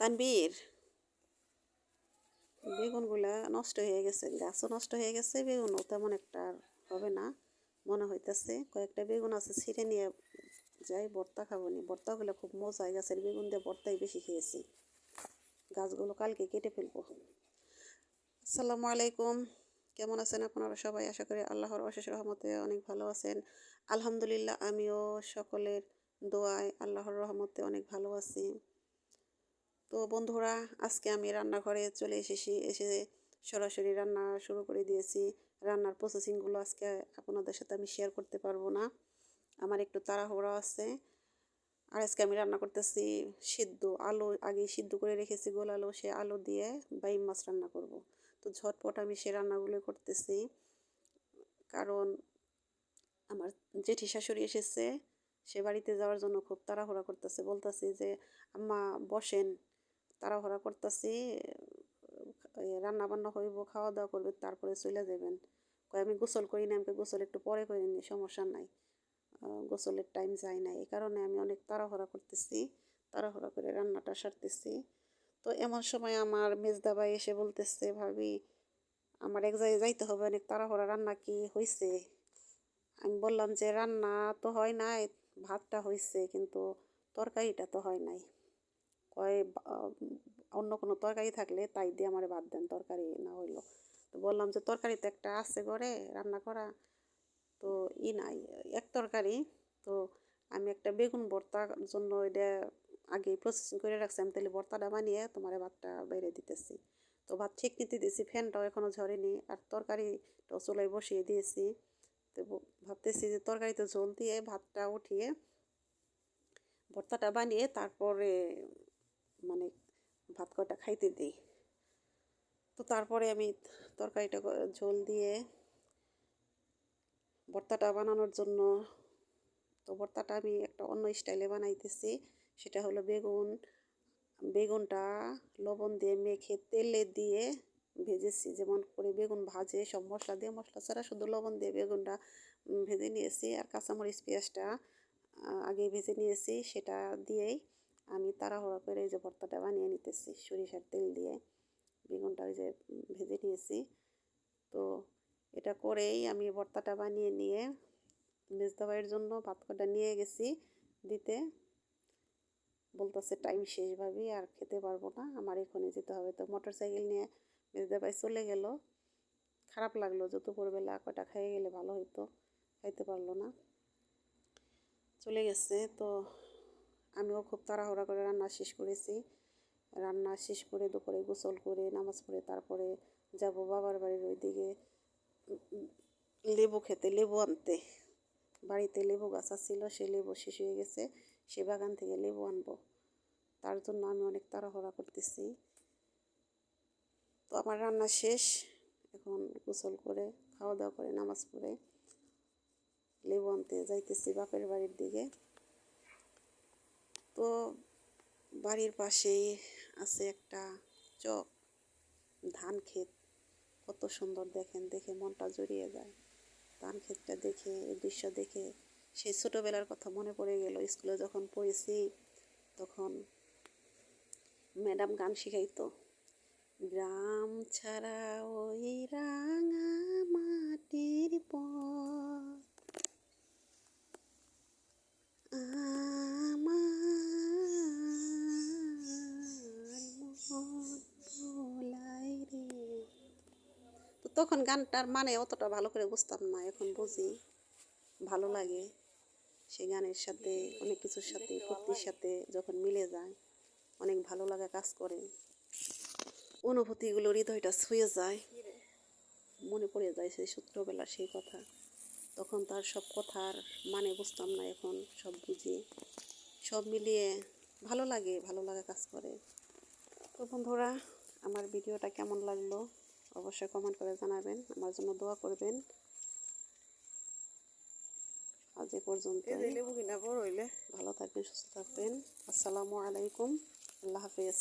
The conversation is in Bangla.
তানবীর বেগুনগুলা নষ্ট হয়ে গেছে, গাছও নষ্ট হয়ে গেছে, বেগুনও তেমন একটা হবে না, মনে হইতেছে। কয়েকটা বেগুন আছে, ছিঁড়ে নিয়ে যাই, ভর্তা খাব নি। ভর্তাগুলো খুব মজা, গাছের বেগুন দিয়ে ভর্তাই বেশি খেয়েছি। গাছগুলো কালকে কেটে ফেলব। আসসালামু আলাইকুম। কেমন আছেন আপনারা সবাই? আশা করি আল্লাহর অশেষ রহমতে অনেক ভালো আছেন। আলহামদুলিল্লাহ, আমিও সকলের দোয়ায় আল্লাহর রহমতে অনেক ভালো আছি। তো বন্ধুরা, আজকে আমি রান্নাঘরে চলে এসেছি। এসে সরাসরি রান্না শুরু করে দিয়েছি। রান্নার প্রসেসিংগুলো আজকে আপনাদের সাথে আমি শেয়ার করতে পারব না। আমার একটু তাড়াহুড়া আছে। আর আজকে আমি রান্না করতেছি সিদ্ধ আলু। আগে সিদ্ধ করে রেখেছি গোল আলু, সে আলু দিয়ে বাইম মাছ রান্না করব। তো ঝটপট আমি সে রান্নাগুলো করতেছি। কারণ আমার জেঠি শাশুড়ি এসেছে, সে বাড়িতে যাওয়ার জন্য খুব তাড়াহুড়া করতেছে। বলতেছি যে, আম্মা বসেন। তাড়াহুড়া করতেছি রান্না বান্না হইব খাওয়া দাওয়া করবে, তারপরে চলে যাবেন কয়, আমি গোসল করি না আমাকে গোসল একটু পরে করে নি সমস্যা নাই। গোসলের টাইম যায় না এই কারণে আমি অনেক তাড়াহুড়া করতেছি, তাড়াহুড়া করে রান্নাটা সারতেছি। তো এমন সময় আমার মেজদাবাই এসে বলতেছে, ভাবি, আমার এক জায়গায় যাইতে হবে, অনেক তাড়াহুড়া, রান্না কি হয়েছে আমি বললাম যে, রান্না তো হয় নাই, ভাতটা হয়েছে কিন্তু তরকারিটা তো হয় নাই। কয় অন্য কোনো তরকারি থাকলে তাই দিয়ে আমার ভাত দেন তরকারি না হইল। তো বললাম যে তরকারি তো একটা আছে ঘরে, রান্না করা। তো ই নাই, এক তরকারি। তো আমি একটা বেগুন ভর্তার জন্য এটা আগে প্রসেসিং করে রাখছি। আমি তাহলে ভর্তাটা বানিয়ে তোমার ভাতটা বাইরে দিতেছি। তো ভাত ঠিক নিতে দিয়েছি, ফ্যানটাও এখনও ঝরেনি। আর তরকারিটাও চুলায় বসিয়ে দিয়েছি। তো ভাবতেছি যে, তরকারিতে ঝোল দিয়ে ভাতটা উঠিয়ে ভর্তাটা বানিয়ে তারপরে মানে ভাত কয়টা খাইতে দিই। তো তারপরে আমি তরকারিটা ঝোল দিয়ে ভর্তাটা বানানোর জন্য, তো ভর্তাটা আমি একটা অন্য স্টাইলে বানাইতেছি। সেটা হলো বেগুন, বেগুনটা লবণ দিয়ে মেখে তেলে দিয়ে ভেজেছি। যেমন করে বেগুন ভাজে, সব মশলা দিয়ে, মশলা ছাড়া শুধু লবণ দিয়ে বেগুনটা ভেজে নিয়েছি। আর কাঁচামরিচ পেঁয়াজটা আগে ভেজে নিয়েছি। সেটা দিয়েই আমি তাড়াহুড়া করে এই যে ভর্তাটা বানিয়ে নিতেছি, সরিষার তেল দিয়ে, বেগুনটা ওই যে ভেজে নিয়েছি। তো এটা করেই আমি ভর্তাটা বানিয়ে নিয়ে মেজদাবাইয়ের জন্য ভাত কটা নিয়ে গেছি দিতে। বলতেছে টাইম শেষ ভাবি, আর খেতে পারব না, আমার এখানে যেতে হবে। তো মোটর সাইকেল নিয়ে মেজদাবাই চলে গেল। খারাপ লাগল দুপুরবেলা কটা খাইয়ে গেলে ভালো হইতো, খাইতে পারল না। চলে গেছে, তো আমিও খুব তাড়াহুড়া করে রান্না শেষ করেছি। রান্না শেষ করে দুপুরে গোসল করে, নামাজ পড়ে তারপরে যাব বাবার বাড়ির ওই দিকে লেবু খেতে, লেবু আনতে। বাড়িতে লেবু গাছ ছিল সে লেবু শেষ হয়ে গেছে, সে বাগান থেকে লেবু আনব। তার জন্য আমি অনেক তাড়াহুড়া করতেছি। তো আমার রান্না শেষ, এখন গোসল করে, খাওয়া দাওয়া করে, নামাজ পড়ে, লেবু আনতে যাইতেছি বাপের বাড়ির দিকে। তো বাড়ির পাশেই আছে একটা চক, ধান ক্ষেত। কত সুন্দর দেখেন, দেখে মনটা জড়িয়ে যায়। ধান ক্ষেতটা দেখে, এই দৃশ্য দেখে সেই ছোটোবেলার কথা মনে পড়ে গেল। স্কুলে যখন পড়েছি, তখন ম্যাডাম গান শিখাইতো, গ্রাম ছাড়া ওই রাঙা মাটির পথ তখন গানটার মানে অতটা ভালো করে বুঝতাম না, এখন বুঝি ভালো লাগে। সেই গানের সাথে, অনেক কিছুর সাথে ভক্তির সাথে যখন মিলে যায়, অনেক ভালো লাগা কাজ করে। অনুভূতিগুলো হৃদয়টা ছুঁয়ে যায়, মনে পড়ে যায় সেই ছোট্টবেলার সেই কথা। তখন তার সব কথার মানে বুঝতাম না, এখন সব বুঝি। সব মিলিয়ে ভালো লাগে, ভালো লাগা কাজ করে। তো বন্ধুরা, আমার ভিডিওটা কেমন লাগল? অবশ্যই কমেন্ট করে জানাবেন। আমার জন্য দোয়া করবেন। আজ এ পর্যন্ত ভালো থাকবেন সুস্থ থাকবেন। আসসালামু আলাইকুম। আল্লাহ হাফিজ।